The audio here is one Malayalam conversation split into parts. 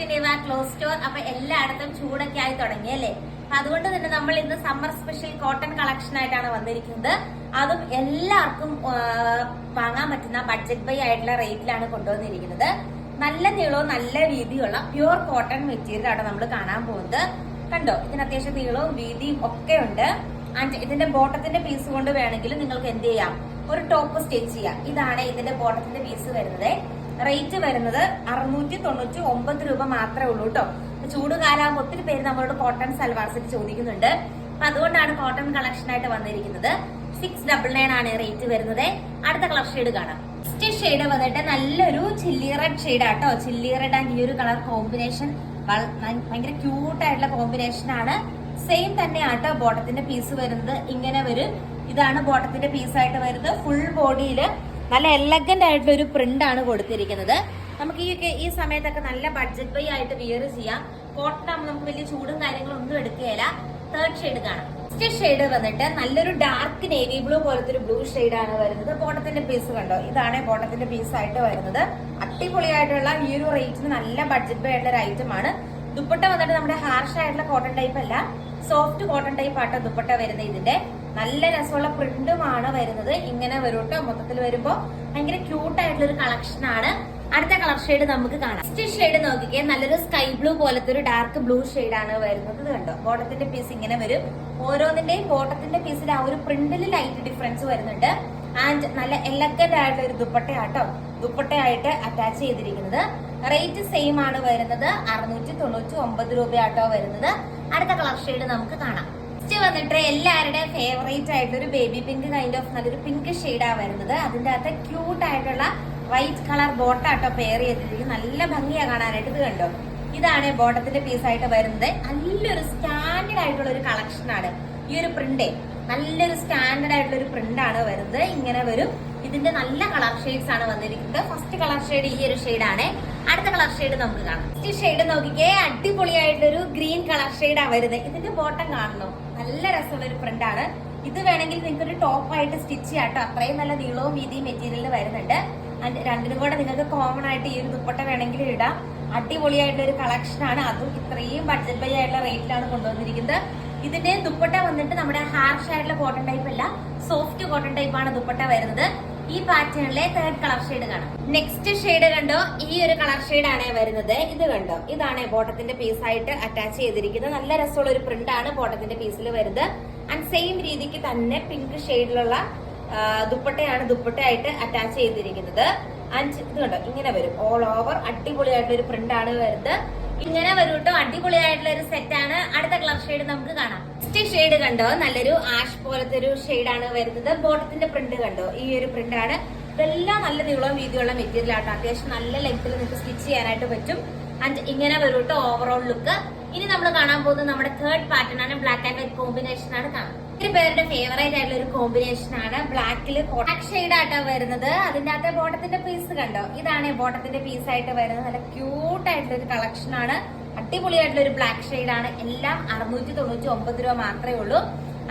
ടു ക്ലോസ് സ്റ്റോർ അപ്പൊ എല്ലായിടത്തും ചൂടൊക്കെ ആയി തുടങ്ങി അല്ലേ? അപ്പൊ അതുകൊണ്ട് തന്നെ നമ്മൾ ഇന്ന് സമ്മർ സ്പെഷ്യൽ കോട്ടൺ കളക്ഷൻ ആയിട്ടാണ് വന്നിരിക്കുന്നത്. അതും എല്ലാവർക്കും വാങ്ങാൻ പറ്റുന്ന ബഡ്ജറ്റ് ബൈ ആയിട്ടുള്ള റേറ്റിലാണ് കൊണ്ടുവന്നിരിക്കുന്നത്. നല്ല നീളവും നല്ല വീതിയുള്ള പ്യുവർ കോട്ടൺ മെറ്റീരിയൽ ആണ് നമ്മൾ കാണാൻ പോകുന്നത്. കണ്ടോ? ഇതിന് അത്യാവശ്യം നീളവും വീതിയും ഒക്കെ ഉണ്ട്. ആൻഡ് ഇതിന്റെ ബോട്ടത്തിന്റെ പീസ് കൊണ്ട് വേണമെങ്കിൽ നിങ്ങൾക്ക് എന്ത് ചെയ്യാം? ഒരു ടോപ്പ് സ്റ്റിച്ച് ചെയ്യാം. ഇതാണ് ഇതിന്റെ ബോട്ടത്തിന്റെ പീസ് വരുന്നത്. റേറ്റ് വരുന്നത് അറുന്നൂറ്റി തൊണ്ണൂറ്റി ഒമ്പത് രൂപ മാത്രമേ ഉള്ളൂ കേട്ടോ ചൂട് കാലാകുമ്പോൾ ഒത്തിരി പേര് നമ്മളോട് കോട്ടൺ സൽവാർ സെറ്റ് ചോദിക്കുന്നുണ്ട്. അപ്പൊ അതുകൊണ്ടാണ് കോട്ടൺ കളക്ഷൻ ആയിട്ട് വന്നിരിക്കുന്നത്. സിക്സ് ഡബിൾ നയൻ ആണ് റേറ്റ് വരുന്നത്. അടുത്ത കളർ ഷെയ്ഡ് കാണാം. നെക്സ്റ്റ് ഷെയ്ഡ് വന്നിട്ട് നല്ലൊരു ചില്ലി റെഡ് ഷെയ്ഡ് ആട്ടോ. ചില്ലി റെഡ് ആൻഡ് ഈ ഒരു കളർ കോമ്പിനേഷൻ ഭയങ്കര ക്യൂട്ട് ആയിട്ടുള്ള കോമ്പിനേഷൻ ആണ്. സെയിം തന്നെ ആട്ടോ ബോട്ടത്തിന്റെ പീസ് വരുന്നത്. ഇങ്ങനെ വരും. ഇതാണ് ബോട്ടത്തിന്റെ പീസ് ആയിട്ട് വരുന്നത്. ഫുൾ ബോഡിയിൽ നല്ല എലഗന്റ് ആയിട്ടുള്ള ഒരു പ്രിന്റ് ആണ് കൊടുത്തിരിക്കുന്നത്. നമുക്ക് ഈ ഈ സമയത്തൊക്കെ നല്ല ബഡ്ജറ്റ് ബൈ ആയിട്ട് വിയർ ചെയ്യാം. കോട്ടൺ ആകുമ്പോൾ നമുക്ക് വലിയ ചൂടും കാര്യങ്ങളും ഒന്നും എടുക്കുകയില്ല. തേർഡ് ഷെയ്ഡ് കാണാം. ഫസ്റ്റ് ഷെയ്ഡ് വന്നിട്ട് നല്ലൊരു ഡാർക്ക് നേവി ബ്ലൂ പോലത്തെ ഒരു ബ്ലൂ ഷെയ്ഡ് ആണ് വരുന്നത്. ബോട്ടത്തിന്റെ പീസ് കണ്ടോ? ഇതാണ് ബോട്ടത്തിന്റെ പീസ് ആയിട്ട് വരുന്നത്. അടിപൊളിയായിട്ടുള്ള ഈ ഒരു റേറ്റിന് നല്ല ബഡ്ജറ്റ് ബൈ ആയിട്ടുള്ള ഒരു ഐറ്റം ആണ്. ദുപ്പട്ട വന്നിട്ട് നമ്മുടെ ഹാർഷ് ആയിട്ടുള്ള കോട്ടൺ ടൈപ്പ് അല്ല. സോഫ്റ്റ് കോട്ടൺ ടൈപ്പ് ആട്ടോ ദുപ്പട്ട വരുന്നത് ഇതിന്റെ. നല്ല രസമുള്ള പ്രിന്റുമാണ് വരുന്നത്. ഇങ്ങനെ വരും കേട്ടോ മൊത്തത്തിൽ വരുമ്പോ ഭയങ്കര ക്യൂട്ട് ആയിട്ടുള്ള ഒരു കളക്ഷൻ ആണ്. അടുത്ത കളർ ഷെയ്ഡ് നമുക്ക് കാണാം. ഫസ്റ്റ് ഷെയ്ഡ് നോക്കിക്കേ. നല്ലൊരു സ്കൈ ബ്ലൂ പോലത്തെ ഒരു ഡാർക്ക് ബ്ലൂ ആണ് വരുന്നത്. ഇത് കണ്ടോ? ബോട്ടത്തിന്റെ പീസ് ഇങ്ങനെ വരും. ഓരോന്നിന്റെയും ബോട്ടത്തിന്റെ പീസിൽ ആ ഒരു പ്രിന്റിൽ ലൈറ്റ് ഡിഫറൻസ് വരുന്നുണ്ട്. ആൻഡ് നല്ല എലഗന്റ് ആയിട്ടുള്ള ഒരു ദുപ്പട്ടയാട്ടോ. ദുപ്പട്ടയായിട്ട് അറ്റാച്ച് ചെയ്തിരിക്കുന്നത്. റേറ്റ് സെയിം ആണ് വരുന്നത്. അറുന്നൂറ്റി തൊണ്ണൂറ്റി ഒമ്പത് രൂപയാട്ടോ വരുന്നത്. അടുത്ത കളർ ഷെയ്ഡ് നമുക്ക് കാണാം. നെക്സ്റ്റ് വന്നിട്ട് എല്ലാവരുടെയും ഫേവറേറ്റ് ആയിട്ടുള്ള ഒരു ബേബി പിങ്ക് കൈൻഡ് ഓഫ് നല്ലൊരു പിങ്ക് ഷെയ്ഡാണ് വരുന്നത്. അതിന്റെ അകത്ത് ക്യൂട്ട് ആയിട്ടുള്ള വൈറ്റ് കളർ ബോട്ടാട്ടോ പെയർ ചെയ്തിരിക്കും നല്ല ഭംഗിയാണ് കാണാനായിട്ട്. ഇത് കണ്ടോ? ഇതാണ് ബോട്ടത്തിന്റെ പീസായിട്ട് വരുന്നത്. നല്ലൊരു സ്റ്റാൻഡേർഡ് ആയിട്ടുള്ള ഒരു കളക്ഷൻ ആണ്. ഈ ഒരു പ്രിന്റ് നല്ലൊരു സ്റ്റാൻഡേർഡ് ആയിട്ടുള്ള ഒരു പ്രിന്റ് ആണ് വരുന്നത്. ഇങ്ങനെ വരും. ഇതിന്റെ നല്ല കളർ ഷെയ്ഡ്സ് ആണ് വന്നിരിക്കുന്നത്. ഫസ്റ്റ് കളർ ഷെയ്ഡ് ഈ ഒരു ഷെയ്ഡാണ് അടുത്ത കളർ ഷെയ്ഡ് നമുക്ക് കാണാം. ഈ ഷെയ്ഡ് നോക്കിക്കേ. അടിപൊളിയായിട്ടൊരു ഗ്രീൻ കളർ ഷെയ്ഡാണ് വരുന്നത്. ഇതിന്റെ ബോട്ടം കാണണം നല്ല രസമുള്ള ഒരു പ്രിന്റ് ആണ്. ഇത് വേണമെങ്കിൽ നിങ്ങൾക്ക് ഒരു ടോപ്പ് ആയിട്ട് സ്റ്റിച്ച് ചെയ്യാം കേട്ടോ അത്രയും നല്ല നീളവും വീതിയും മെറ്റീരിയൽ വരുന്നുണ്ട്. രണ്ടിനും കൂടെ നിങ്ങൾക്ക് കോമൺ ആയിട്ട് ഈ ഒരു ദുപ്പട്ട വേണമെങ്കിൽ ഇടാം. അടിപൊളിയായിട്ടുള്ള ഒരു കളക്ഷൻ ആണ്. അതും ഇത്രയും ബഡ്ജറ്റ് ബൈ ആയിട്ടുള്ള റേറ്റിലാണ് കൊണ്ടുവന്നിരിക്കുന്നത്. ഇതിന്റെ ദുപ്പട്ട വന്നിട്ട് നമ്മുടെ ഹാർഷ് ആയിട്ടുള്ള കോട്ടൺ ടൈപ്പ് അല്ല സോഫ്റ്റ് കോട്ടൺ ടൈപ്പ് ആണ് ദുപ്പട്ട വരുന്നത്. ഈ പാറ്റേണിലെ തേർഡ് കളർ ഷെയ്ഡ് കാണാം. നെക്സ്റ്റ് ഷെയ്ഡ് കണ്ടോ? ഈ ഒരു കളർ ഷെയ്ഡ് ആണ് വരുന്നത്. ഇത് കണ്ടോ? ഇതാണ് ബോട്ടത്തിന്റെ പീസ് ആയിട്ട് അറ്റാച്ച് ചെയ്തിരിക്കുന്നത്. നല്ല രസമുള്ള ഒരു പ്രിന്റ് ആണ് ബോട്ടത്തിന്റെ പീസിൽ വരുന്നത്. ആൻഡ് സെയിം രീതിക്ക് തന്നെ പിങ്ക് ഷെയ്ഡിലുള്ള ദുപ്പട്ടയാണ് ദുപ്പട്ടയായിട്ട് അറ്റാച്ച് ചെയ്തിരിക്കുന്നത്. ആൻഡ് ഇത് കണ്ടോ? ഇങ്ങനെ വരും. ഓൾ ഓവർ അടിപൊളിയായിട്ടുള്ള ഒരു പ്രിന്റ് ആണ് വരുന്നത്. ഇങ്ങനെ വരും കേട്ടോ അടിപൊളിയായിട്ടുള്ള ഒരു സെറ്റ് ആണ്. അടുത്ത കളർ ഷെയ്ഡ് നമുക്ക് കാണാം. നെക്സ്റ്റ് ഷെയ്ഡ് കണ്ടോ? നല്ലൊരു ആഷ് പോലത്തെ ഒരു ഷെയ്ഡ് ആണ് വരുന്നത്. ബോട്ടത്തിന്റെ പ്രിന്റ് കണ്ടോ? ഈ ഒരു പ്രിന്റ് ആണ്. ഇതെല്ലാം നല്ല നീളവും വീതിയുള്ള മെറ്റീരിയൽ ആട്ടോ. അത്യാവശ്യം നല്ല ലെങ്ത്തിൽ നിങ്ങൾക്ക് സ്റ്റിച്ച് ചെയ്യാനായിട്ട് പറ്റും. ആൻഡ് ഇങ്ങനെ വരും കേട്ടോ ഓവറോൾ ലുക്ക് ഇനി നമ്മൾ കാണാൻ പോകുന്നത് നമ്മുടെ തേർഡ് പാറ്റേൺ ആണ്. ബ്ലാക്ക് ആൻഡ് വൈറ്റ് കോമ്പിനേഷൻ ആണ് കാണാം. ഒത്തിരി പേരുടെ ഫേവറേറ്റ് ആയിട്ടുള്ള ഒരു കോമ്പിനേഷൻ ആണ് ബ്ലാക്കിൽ ബ്ലാക്ക് ഷെയ്ഡ് ആട്ടോ വരുന്നത്. അതിന്റെ അകത്തെ ബോട്ടത്തിന്റെ പീസ് കണ്ടോ? ഇതാണ് ബോട്ടത്തിന്റെ പീസ് ആയിട്ട് വരുന്നത്. നല്ല ക്യൂട്ട് ആയിട്ടുള്ള ഒരു കളക്ഷൻ ആണ്. അടിപൊളിയായിട്ടുള്ള ഒരു ബ്ലാക്ക് ഷെയ്ഡ് ആണ്. എല്ലാം അറുന്നൂറ്റി തൊണ്ണൂറ്റി ഒമ്പത് രൂപ മാത്രമേ ഉള്ളൂ.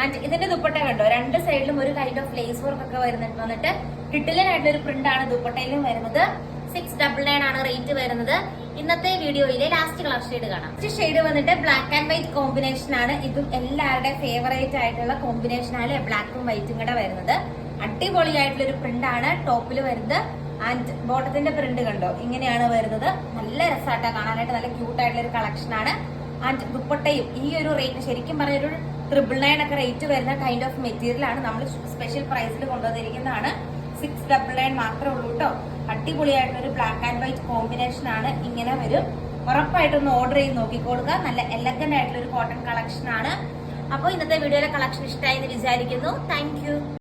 ആൻഡ് ഇതിന്റെ ദുപ്പട്ട കണ്ടോ? രണ്ട് സൈഡിലും ഒരു കൈൻഡ് ഓഫ് ലേസ് വർക്ക് ഒക്കെ വരുന്നുണ്ട് വന്നിട്ട്. കിട്ടിലനായിട്ടുള്ള ഒരു പ്രിന്റ് ആണ് ദുപ്പട്ടയിലും വരുന്നത്. സിക്സ് ഡബിൾ നയൻ ആണ് റേറ്റ് വരുന്നത്. ഇന്നത്തെ വീഡിയോയിലെ ലാസ്റ്റ് കളർ ഷെയ്ഡ് കാണാം. ലാസ്റ്റ് ഷെയ്ഡ് വന്നിട്ട് ബ്ലാക്ക് ആൻഡ് വൈറ്റ് കോമ്പിനേഷൻ ആണ്. ഇതും എല്ലാവരുടെ ഫേവറേറ്റ് ആയിട്ടുള്ള കോമ്പിനേഷൻ ആണ് ബ്ലാക്കും വൈറ്റും കൂടെ വരുന്നത്. അടിപൊളിയായിട്ടുള്ള ഒരു പ്രിന്റ് ആണ് ടോപ്പിൽ വരുന്നത്. ആൻഡ് ബോട്ടത്തിന്റെ പ്രിന്റ് കണ്ടോ? ഇങ്ങനെയാണ് വരുന്നത്. നല്ല രസമായിട്ടാ കാണാനായിട്ട് നല്ല ക്യൂട്ട് ആയിട്ടുള്ള ഒരു കളക്ഷൻ ആണ്. ആൻഡ് ദുപ്പട്ടയും ഈ ഒരു റേറ്റ് ശരിക്കും പറഞ്ഞ ഒരു ട്രിപ്പിൾ നയൻ ഒക്കെ റേറ്റ് വരുന്ന കൈൻഡ് ഓഫ് മെറ്റീരിയൽ ആണ്. നമ്മൾ സ്പെഷ്യൽ പ്രൈസിൽ കൊണ്ടുവന്നിരിക്കുന്നതാണ്. സിക്സ് ഡബിൾ നയൻ മാത്രമേ ഉള്ളൂ കേട്ടോ അടിപൊളിയായിട്ടൊരു ബ്ലാക്ക് ആൻഡ് വൈറ്റ് കോമ്പിനേഷൻ ആണ് ഇങ്ങനെ വരും. ഉറപ്പായിട്ടൊന്ന് ഓർഡർ ചെയ്ത് നോക്കിക്കൊടുക്കുക നല്ല എലഗന്റ് ആയിട്ടുള്ള ഒരു കോട്ടൺ കളക്ഷൻ ആണ്. അപ്പോൾ ഇന്നത്തെ വീഡിയോയിലെ കളക്ഷൻ ഇഷ്ടമായി എന്ന് വിചാരിക്കുന്നു. താങ്ക്